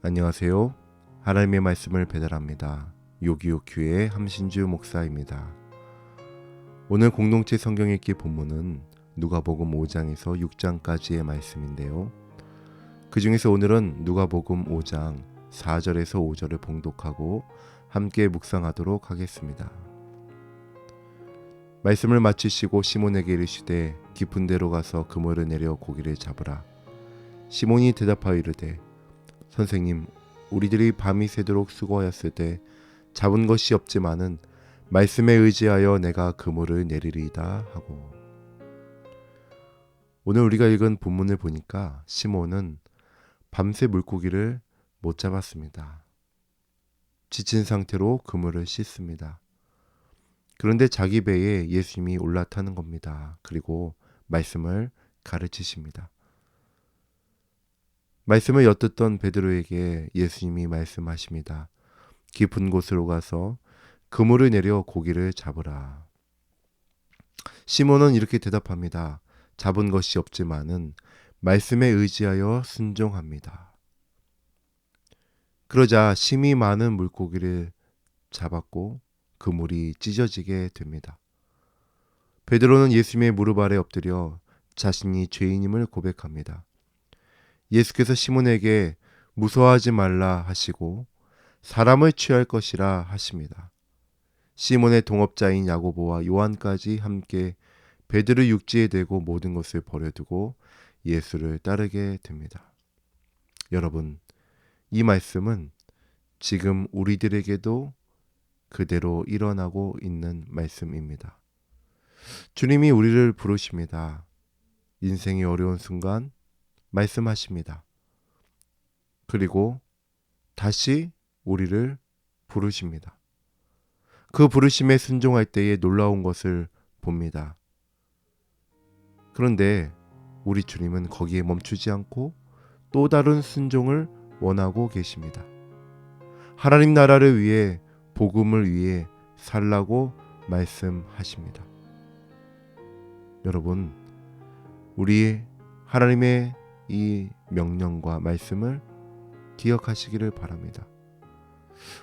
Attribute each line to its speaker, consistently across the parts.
Speaker 1: 안녕하세요. 하나님의 말씀을 배달합니다. 요기요큐의 함신주 목사입니다. 오늘 공동체 성경 읽기 본문은 누가복음 5장에서 6장까지의 말씀인데요. 그 중에서 오늘은 누가복음 5장 4절에서 5절을 봉독하고 함께 묵상하도록 하겠습니다. 말씀을 마치시고 시몬에게 이르시되 깊은 데로 가서 그물을 내려 고기를 잡으라. 시몬이 대답하여 이르되 선생님 우리들이 밤이 새도록 수고하였을 때 잡은 것이 없지만은 말씀에 의지하여 내가 그물을 내리리이다 하고 오늘 우리가 읽은 본문을 보니까 시몬은 밤새 물고기를 못 잡았습니다. 지친 상태로 그물을 씻습니다. 그런데 자기 배에 예수님이 올라타는 겁니다. 그리고 말씀을 가르치십니다. 말씀을 엿듣던 베드로에게 예수님이 말씀하십니다. 깊은 곳으로 가서 그물을 내려 고기를 잡으라. 시몬은 이렇게 대답합니다. 잡은 것이 없지만은 말씀에 의지하여 순종합니다. 그러자 심이 많은 물고기를 잡았고 그물이 찢어지게 됩니다. 베드로는 예수님의 무릎 아래 엎드려 자신이 죄인임을 고백합니다. 예수께서 시몬에게 무서워하지 말라 하시고 사람을 취할 것이라 하십니다. 시몬의 동업자인 야고보와 요한까지 함께 베드로 육지에 대고 모든 것을 버려두고 예수를 따르게 됩니다. 여러분, 이 말씀은 지금 우리들에게도 그대로 일어나고 있는 말씀입니다. 주님이 우리를 부르십니다. 인생이 어려운 순간 말씀하십니다. 그리고 다시 우리를 부르십니다. 그 부르심에 순종할 때에 놀라운 것을 봅니다. 그런데 우리 주님은 거기에 멈추지 않고 또 다른 순종을 원하고 계십니다. 하나님 나라를 위해 복음을 위해 살라고 말씀하십니다. 여러분, 우리 하나님의 이 명령과 말씀을 기억하시기를 바랍니다.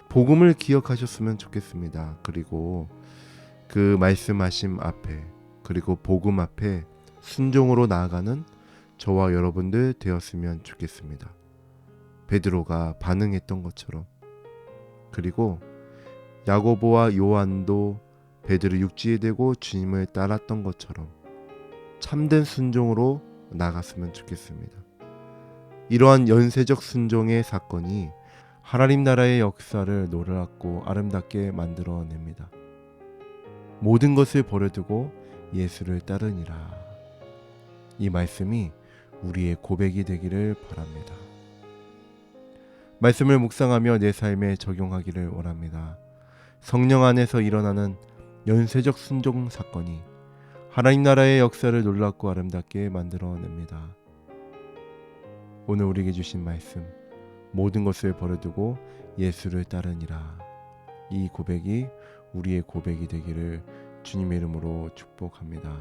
Speaker 1: 복음을 기억하셨으면 좋겠습니다. 그리고 그 말씀하심 앞에 그리고 복음 앞에 순종으로 나아가는 저와 여러분들 되었으면 좋겠습니다. 베드로가 반응했던 것처럼 그리고 야고보와 요한도 베드로 육지에 대고 주님을 따랐던 것처럼 참된 순종으로 나갔으면 좋겠습니다. 이러한 연쇄적 순종의 사건이 하나님 나라의 역사를 노랗고 아름답게 만들어냅니다. 모든 것을 버려두고 예수를 따르니라. 이 말씀이 우리의 고백이 되기를 바랍니다. 말씀을 묵상하며 내 삶에 적용하기를 원합니다. 성령 안에서 일어나는 연쇄적 순종 사건이 하나님 나라의 역사를 놀랍고 아름답게 만들어냅니다. 오늘 우리에게 주신 말씀, 모든 것을 버려두고 예수를 따르니라. 이 고백이 우리의 고백이 되기를 주님의 이름으로 축복합니다.